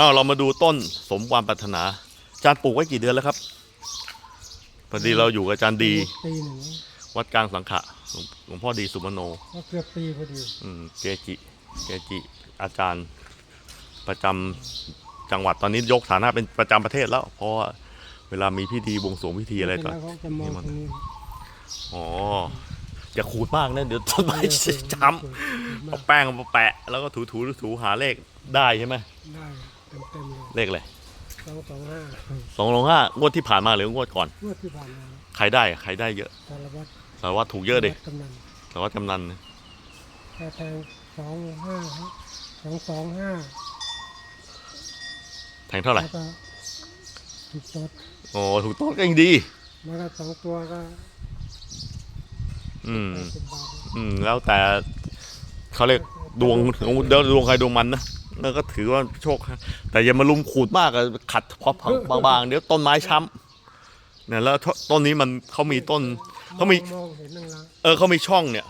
อ้าวเรามาดูต้นสมความปรารถนาอาจารย์ปลูกไว้กี่เดือนแล้วครับพอดีเราอยู่กับอาจารย์ดี ปีหนึ่งวัดกลางสังขะหลวงหลวงพ่อดีสุมโน ก็เกือบปีพอดีอืมเกจิ เกจิ อาจารย์ประจำจังหวัดตอนนี้ยกฐานะเป็นประจำประเทศแล้ว เพราะว่าเวลามีพิธีบวงสรวงพิธีอะไรก็แล้วเขาจะมองตรงนี้อ๋ออย่าขูดมากนะ เดี๋ยวต้นไม้จะช้ำเอาแป้งมาแปะ แล้วก็ถูถูถูหาเลขได้ใช่ไหมได้ เต็มเต็มๆเลยเลขอะไรสองสองห้าสองลงห้างวดที่ผ่านมาหรืองวดก่อน งวดที่ผ่านมาใครได้อะใครได้เยอะสารวัตรสารวัตรถูกเยอะดิกำนันสารวัตรกำนันเนี่ยแค่แทงสองห้าสองสองห้าแทงเท่าไหร่แล้วก็ถูกตดโอ้ถูกต้นก็ยังดี แล้วก็สองตัวก็อืม แปดสิบบาทอืม แล้วแต่เขาเรียกดวงเดี๋ยวดวงใครดวงมันนะ แล้วก็ถือว่าโชค แต่อย่ามาลุมขูดมากอะขัดพอบางๆ เดี๋ยวต้นไม้ช้ำเนี่ยแล้วต้นนี้มันเขามีต้นเขามีมองเห็นนั่งละเออเขามีช่องเนี่ย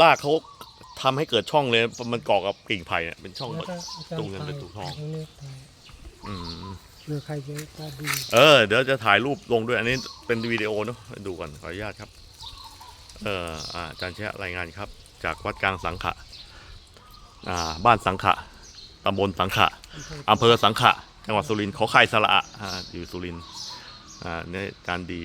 รากเขาทำให้เกิดช่องเลยมันเกาะกับกิ่งไผ่เนี่ยเป็นช่องหมแล้วดก็อาจารตู้ย์เงินเป็นตู้ทองตรงนี้ไปอืมหรือใครจะตาดีเออเดี๋ยวจะถ่ายรูปลงด้วยอันนี้เป็นวิดีโอเนาะดูก่อนขออนุญาตครับ เอออ่าอาจารย์แชะรายงานครับ จากวัดกลางสังขะ อ่าบ้านสังขะตำบลสังขะอำเภอสังขะจังหวัดสุรินทร์ขอไข่สระอะอ่าอยู่สุรินทร์อ่าเนี่ยอาจารย์ดี